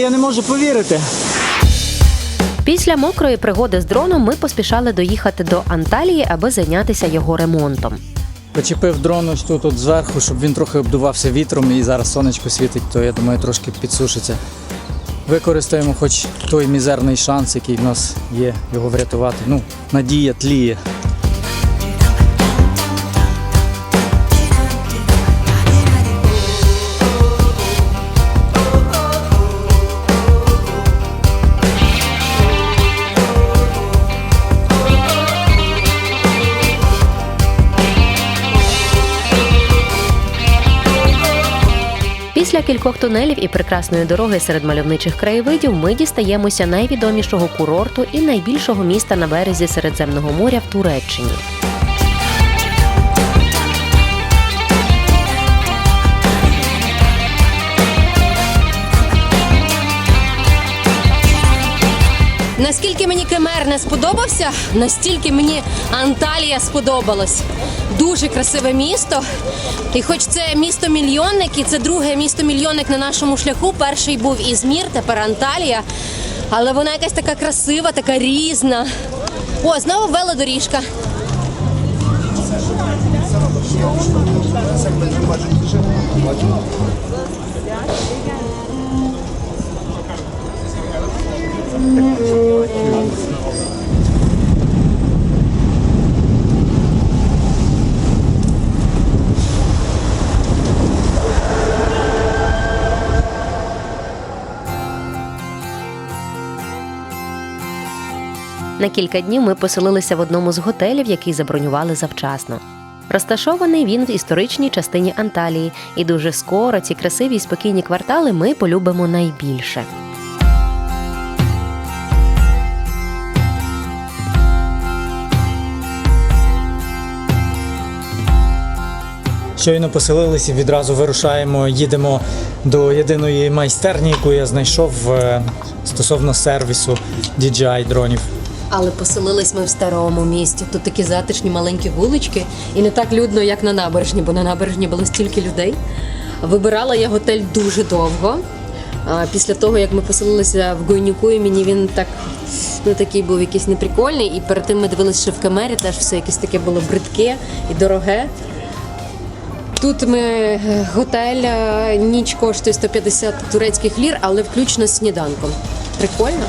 Я не можу повірити. Після мокрої пригоди з дроном ми поспішали доїхати до Анталії, аби зайнятися його ремонтом. Почепив дрон ось тут от зверху, щоб він трохи обдувався вітром і зараз сонечко світить, то я думаю, трошки підсушиться. Використаємо хоч той мізерний шанс, який в нас є, його врятувати. Ну, надія тліє. Після кількох тунелів і прекрасної дороги серед мальовничих краєвидів ми дістаємося найвідомішого курорту і найбільшого міста на березі Середземного моря в Туреччині. Наскільки мені Кемер не сподобався, настільки мені Анталія сподобалась. Дуже красиве місто. І хоч це місто мільйонник, і це друге місто мільйонник на нашому шляху. Перший був Ізмір, тепер Анталія. Але вона якась така красива, така різна. О, знову велодоріжка. На кілька днів ми поселилися в одному з готелів, який забронювали завчасно. Розташований він в історичній частині Анталії, і дуже скоро ці красиві й спокійні квартали ми полюбимо найбільше. Щойно поселилися, відразу вирушаємо, їдемо до єдиної майстерні, яку я знайшов е, стосовно сервісу DJI дронів. Але поселились ми в старому місті. Тут такі затишні маленькі вулички, і не так людно, як на набережні, бо на набережні було стільки людей. Вибирала я готель дуже довго. Після того, як ми поселилися в Гойнюку, і мені він так ну такий був якийсь неприкольний. І перед тим ми дивилися, що в камері теж все якесь таке було бридке і дороге. Тут ми готель, е, ніч коштує 150 турецьких лір, але включно з сніданком. Прикольно.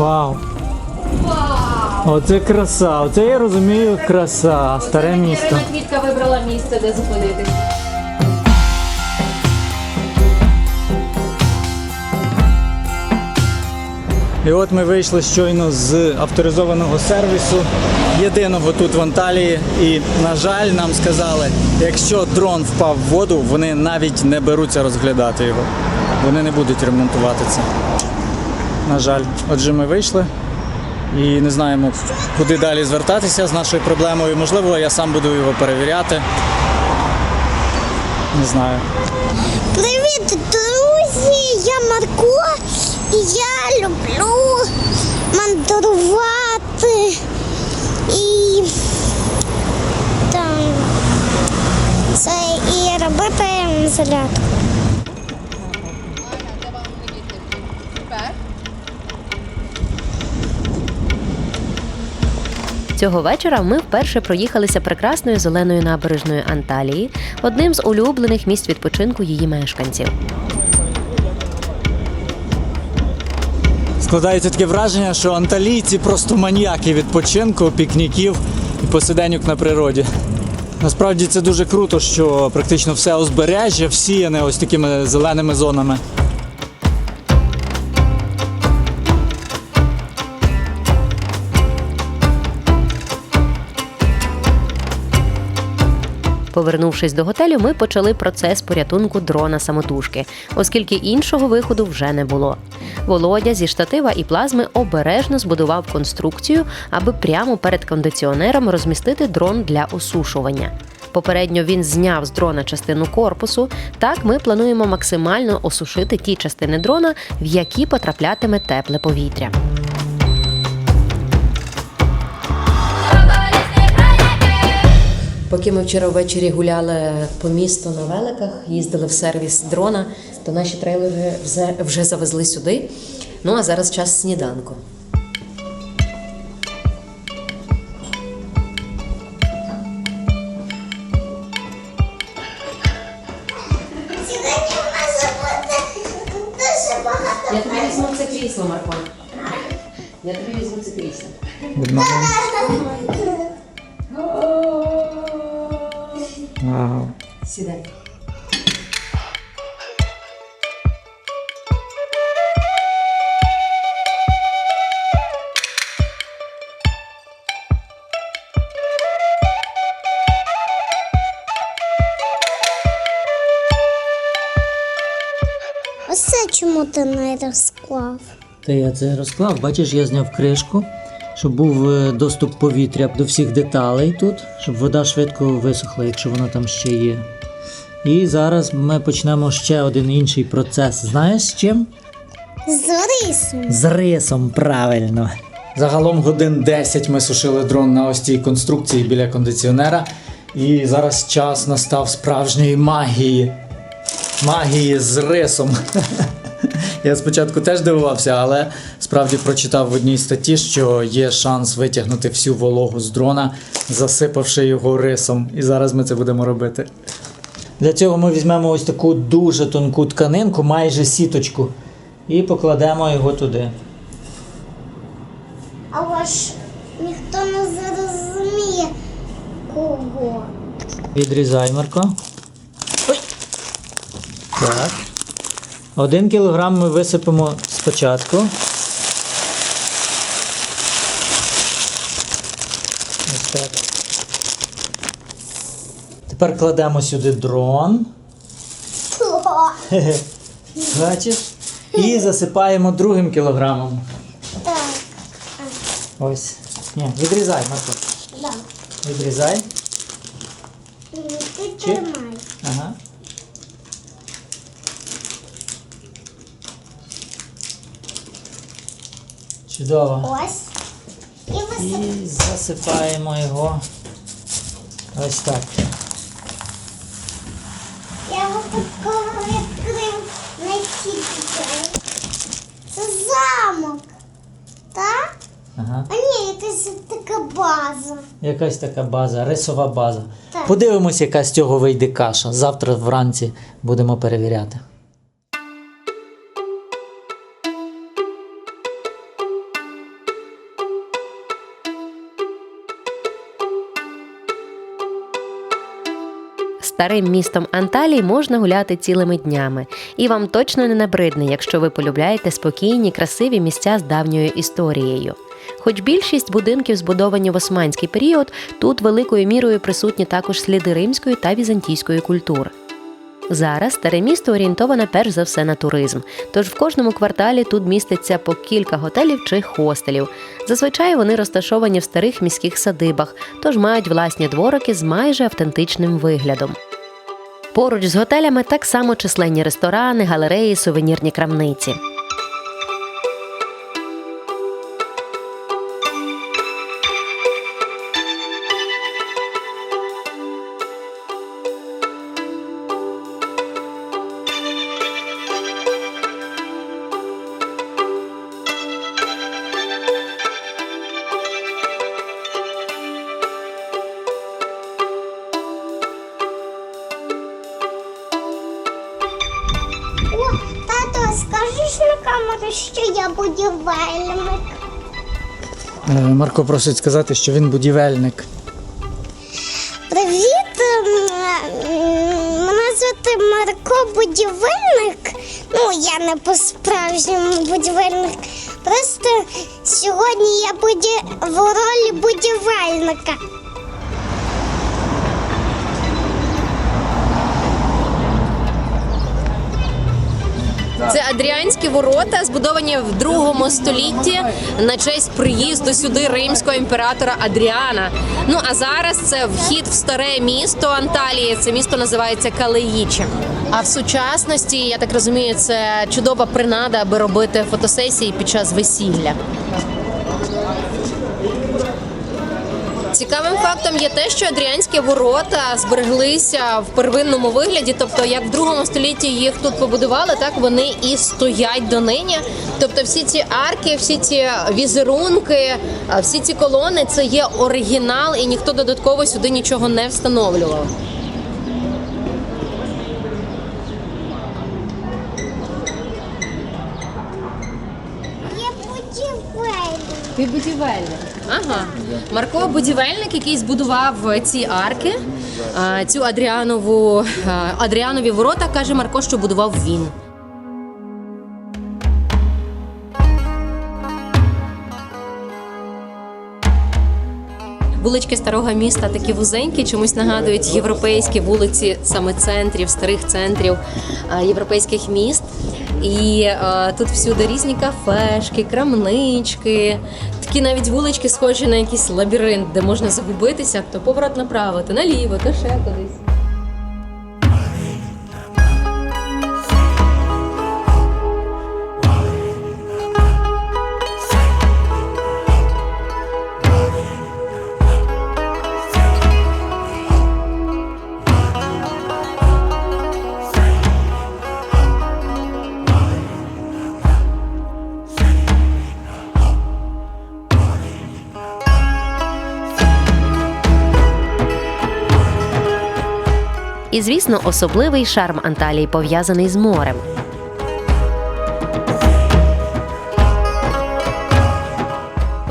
Вау! Оце краса, оце я розумію краса, старе місто. Ірина Квітка вибрала місце, де зупинитись. І от ми вийшли щойно з авторизованого сервісу, єдиного тут в Анталії. І, на жаль, нам сказали, якщо дрон впав в воду, вони навіть не беруться розглядати його. Вони не будуть ремонтувати це. На жаль, отже, ми вийшли і не знаємо, куди далі звертатися з нашою проблемою. Можливо, я сам буду його перевіряти. Не знаю. Привіт, друзі! Я Марко і я люблю мандрувати і там це і робити зарядку. Цього вечора ми вперше проїхалися прекрасною зеленою набережною Анталії, одним з улюблених місць відпочинку її мешканців. Складається таке враження, що анталійці просто маніяки відпочинку, пікніків і посиденьок на природі. Насправді це дуже круто, що практично все узбережжя всіяне ось такими зеленими зонами. Повернувшись до готелю, ми почали процес порятунку дрона самотужки, оскільки іншого виходу вже не було. Володя зі штатива і плазми обережно збудував конструкцію, аби прямо перед кондиціонером розмістити дрон для осушування. Попередньо він зняв з дрона частину корпусу. Так ми плануємо максимально осушити ті частини дрона, в які потраплятиме тепле повітря. Поки ми вчора ввечері гуляли по місту на великах, їздили в сервіс дрона, то наші трейлери вже, завезли сюди. Ну а зараз час сніданку. Та я це розклав. Бачиш, я зняв кришку, щоб був е, доступ повітря до всіх деталей тут, щоб вода швидко висохла, якщо вона там ще є. І зараз ми почнемо ще один інший процес. Знаєш з чим? З рисом. З рисом, правильно. Загалом годин 10 ми сушили дрон на ось цій конструкції біля кондиціонера. І зараз час настав справжньої магії. Магії з рисом. Я спочатку теж дивувався, але справді прочитав в одній статті, що є шанс витягнути всю вологу з дрона, засипавши його рисом. І зараз ми це будемо робити. Для цього ми візьмемо ось таку дуже тонку тканинку, майже сіточку, і покладемо його туди. Але ж ніхто не зрозуміє кого. Відрізай, Марко. Ой. Так. Один кілограм ми висипемо спочатку. Ось так. Тепер кладемо сюди дрон. Бачиш? І засипаємо другим кілограмом. Так, Ось. Ні, відрізай, Марко. так. Відрізай. Ти Чи? тримай. Ага. Чудово. Ось. І висип. І засипаємо його ось так. Я випадково відкрив на кітки. Це замок. Так? Ага. А ні, якась така база. Якась така база, рисова база. Так. Подивимось, яка з цього вийде каша. Завтра вранці будемо перевіряти. Старим містом Анталії можна гуляти цілими днями, і вам точно не набридне, якщо ви полюбляєте спокійні, красиві місця з давньою історією. Хоч більшість будинків збудовані в османський період, тут великою мірою присутні також сліди римської та візантійської культури. Зараз старе місто орієнтоване перш за все на туризм, тож в кожному кварталі тут міститься по кілька готелів чи хостелів. Зазвичай вони розташовані в старих міських садибах, тож мають власні дворики з майже автентичним виглядом. Поруч з готелями так само численні ресторани, галереї, сувенірні крамниці. Марко просить сказати, що він будівельник. Привіт, мене звати Марко Будівельник. Ну, я не по-справжньому будівельник. Просто сьогодні я буду в ролі будівельника. Це адріанські ворота, збудовані в другому столітті на честь приїзду сюди римського імператора Адріана. Ну а зараз це вхід в старе місто Анталії. Це місто називається Калеїче. А в сучасності, я так розумію, це чудова принада, аби робити фотосесії під час весілля. Цікавим фактом є те, що Адріанські ворота збереглися в первинному вигляді, тобто як в другому столітті їх тут побудували, так вони і стоять донині. Тобто, всі ці арки, всі ці візерунки, всі ці колони це є оригінал, і ніхто додатково сюди нічого не встановлював. Ти будівельник. Ага. Марко будівельник, який збудував ці арки, цю Адріанову Адріанові ворота, каже Марко, що будував він. Вулички старого міста такі вузенькі, чомусь нагадують європейські вулиці, саме центрів, старих центрів європейських міст. І е, тут всюди різні кафешки, крамнички, такі навіть вулички схожі на якийсь лабіринт, де можна загубитися, то поворот направо, то наліво, то ще кудись. Звісно, особливий шарм Анталії пов'язаний з морем.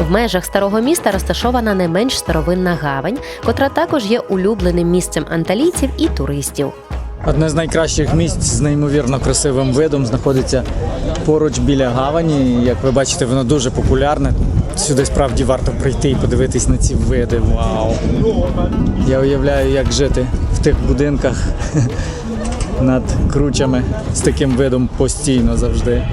В межах старого міста розташована не менш старовинна гавань, котра також є улюбленим місцем анталійців і туристів. Одне з найкращих місць з неймовірно красивим видом знаходиться поруч біля гавані. Як ви бачите, воно дуже популярне. Сюди справді варто прийти і подивитись на ці види. Вау! Я уявляю, як жити тих будинках над кручами з таким видом постійно завжди.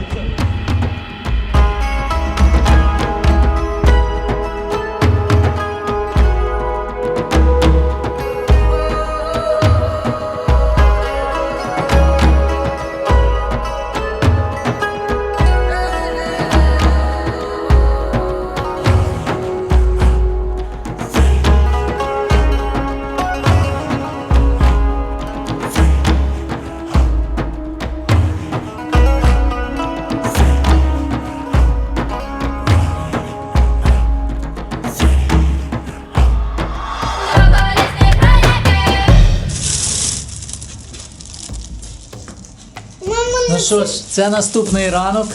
Що ж, це наступний ранок,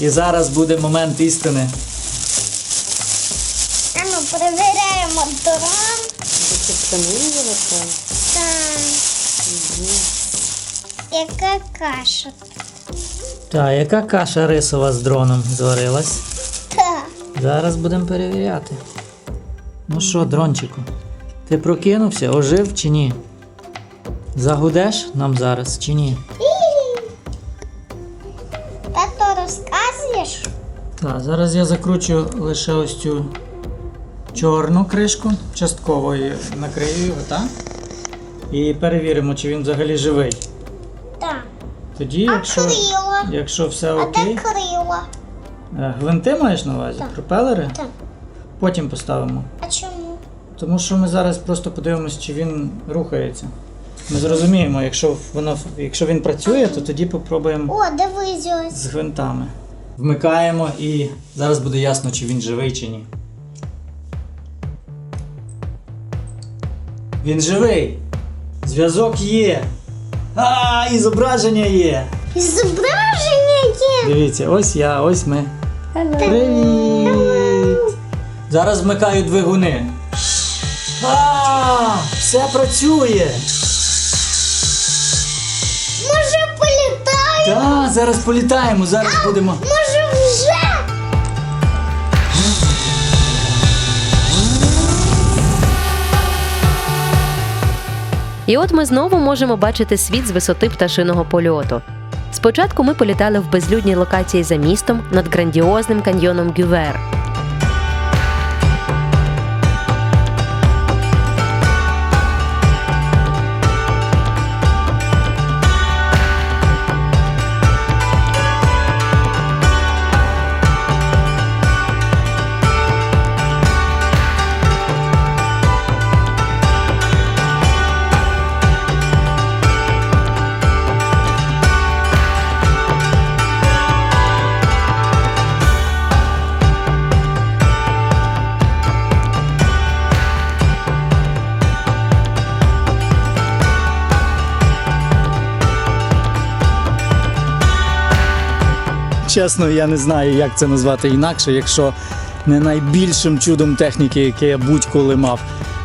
і зараз буде момент істини. а ну перевіряємо дрон. Так. Яка каша? Так, яка каша рисова з дроном зварилась? Так. Зараз будемо перевіряти. Ну що, дрончику, ти прокинувся, ожив чи ні? Загудеш нам зараз чи ні? Так, зараз я закручу лише ось цю чорну кришку, частково її накрию його, так? І перевіримо, чи він взагалі живий. Так. Тоді, А якщо, якщо все А де окей. крила? Е, Гвинти маєш на увазі? Пропелери? Так. Потім поставимо. А чому? Тому що ми зараз просто подивимося, чи він рухається. Ми зрозуміємо, якщо воно якщо він працює, то тоді попробуємо О, дивись з гвинтами. Вмикаємо і зараз буде ясно, чи він живий, чи ні. Він живий! Зв'язок є! А, і зображення є! Зображення є. Дивіться, ось я, ось ми. Привіт! Зараз вмикаю двигуни. А, все працює! Може політає? Так, зараз політаємо, зараз будемо. І от ми знову можемо бачити світ з висоти пташиного польоту. Спочатку ми політали в безлюдній локації за містом над грандіозним каньйоном Гювер. Чесно, я не знаю, як це назвати інакше, якщо не найбільшим чудом техніки, яке я будь-коли мав.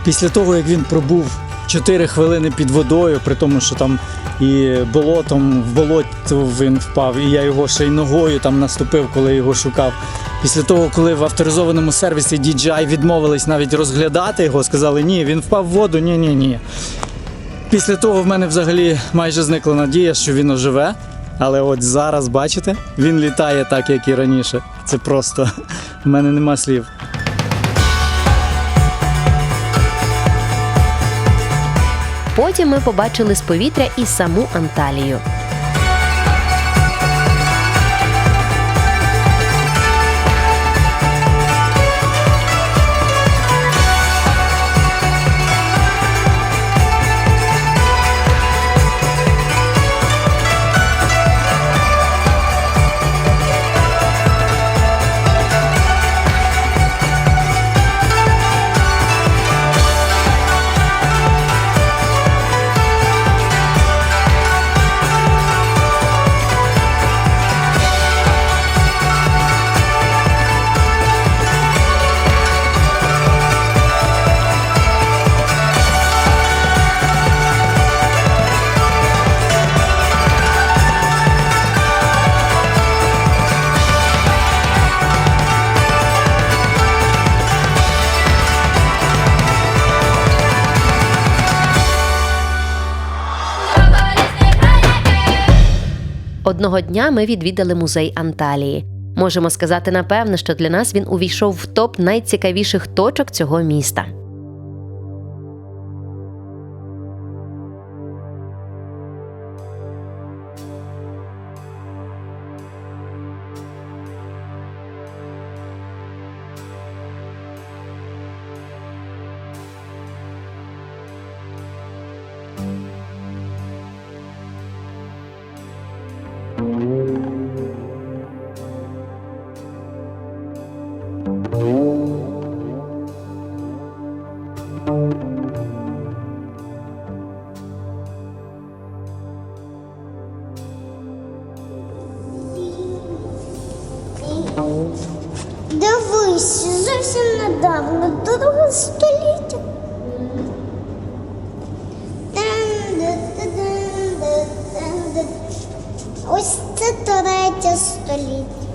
Після того, як він пробув 4 хвилини під водою, при тому, що там і болотом в болото він впав, і я його ще й ногою там наступив, коли його шукав. Після того, коли в авторизованому сервісі DJI відмовились навіть розглядати його, сказали, ні, він впав в воду, ні, ні, ні. Після того в мене взагалі майже зникла надія, що він оживе. Але от зараз, бачите, він літає так, як і раніше. Це просто в мене нема слів. Потім ми побачили з повітря і саму Анталію. Одного дня ми відвідали музей Анталії. Можемо сказати напевне, що для нас він увійшов в топ найцікавіших точок цього міста. Недавно, другого століття. Ось це третє століття.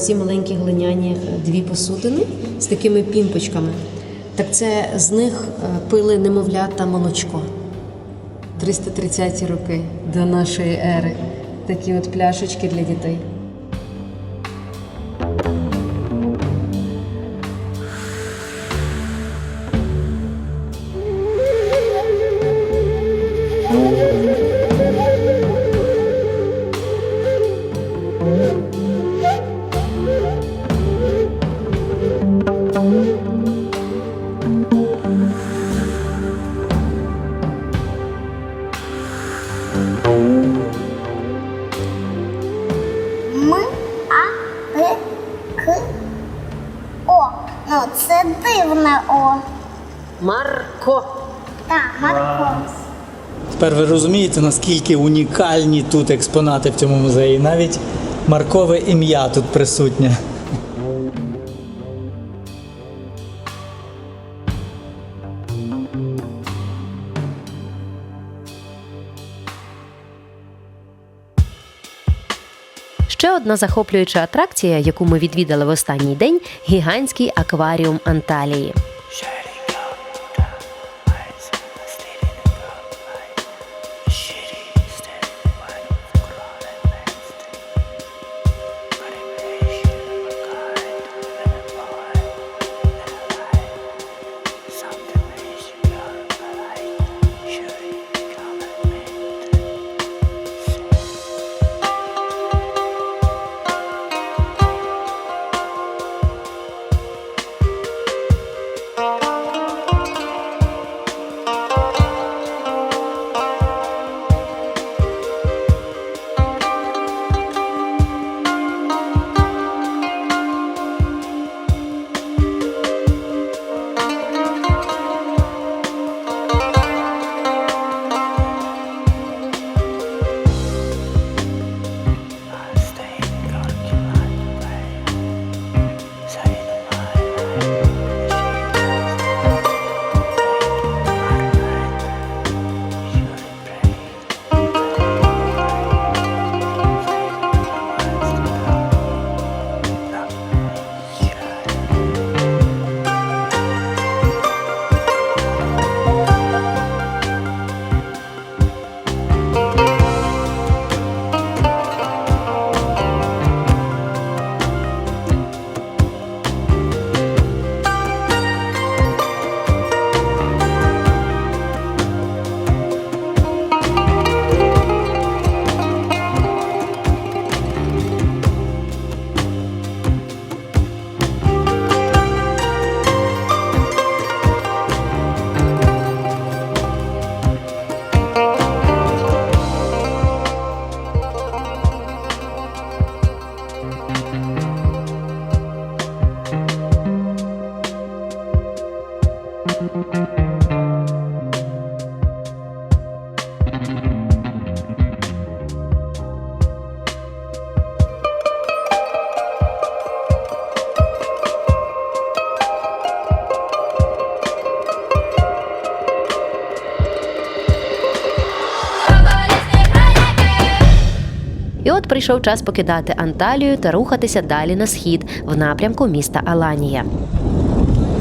Ці маленькі глиняні е, дві посудини з такими пімпочками. Так це з них е, пили немовлята молочко. 330 роки до нашої ери. Такі от пляшечки для дітей. Дивне О. Марко! Так, Марко. Тепер ви розумієте, наскільки унікальні тут експонати в цьому музеї. Навіть маркове ім'я тут присутнє. Одна захоплююча атракція, яку ми відвідали в останній день гігантський акваріум Анталії. Прийшов час покидати Анталію та рухатися далі на схід в напрямку міста Аланія.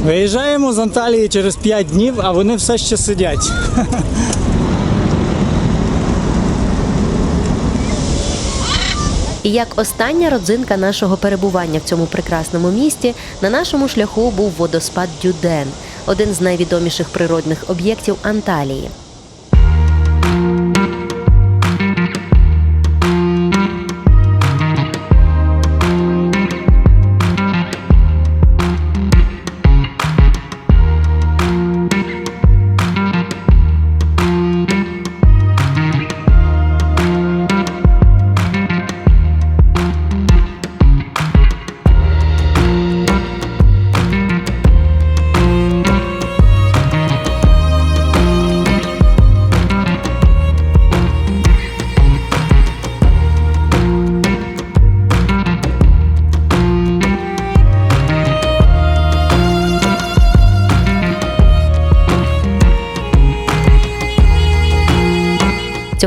Виїжджаємо з Анталії через 5 днів, а вони все ще сидять. І як остання родзинка нашого перебування в цьому прекрасному місті, на нашому шляху був водоспад Дюден, один з найвідоміших природних об'єктів Анталії.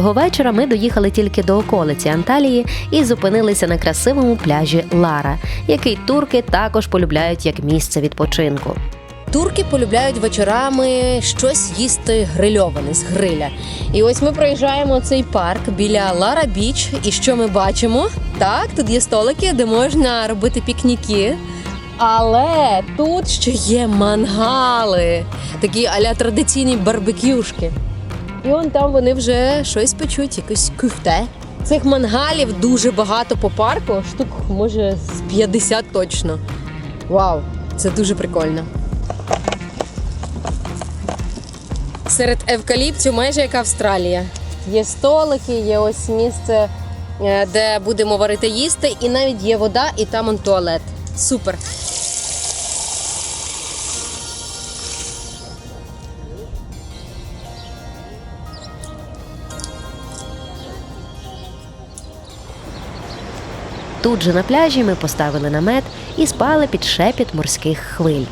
Цього вечора ми доїхали тільки до околиці Анталії і зупинилися на красивому пляжі Лара, який турки також полюбляють як місце відпочинку. Турки полюбляють вечорами щось їсти грильоване з гриля. І ось ми проїжджаємо цей парк біля Лара Біч. І що ми бачимо? Так, тут є столики, де можна робити пікніки. Але тут ще є мангали, такі аля традиційні барбекюшки. І он там вони вже щось печуть, якось кюфте. Цих мангалів дуже багато по парку, штук може з 50 точно. Вау, це дуже прикольно. Серед евкаліптів майже як Австралія. Є столики, є ось місце, е, де будемо варити їсти, і навіть є вода, і там он туалет. Супер. Тут же на пляжі ми поставили намет і спали під шепіт морських хвиль.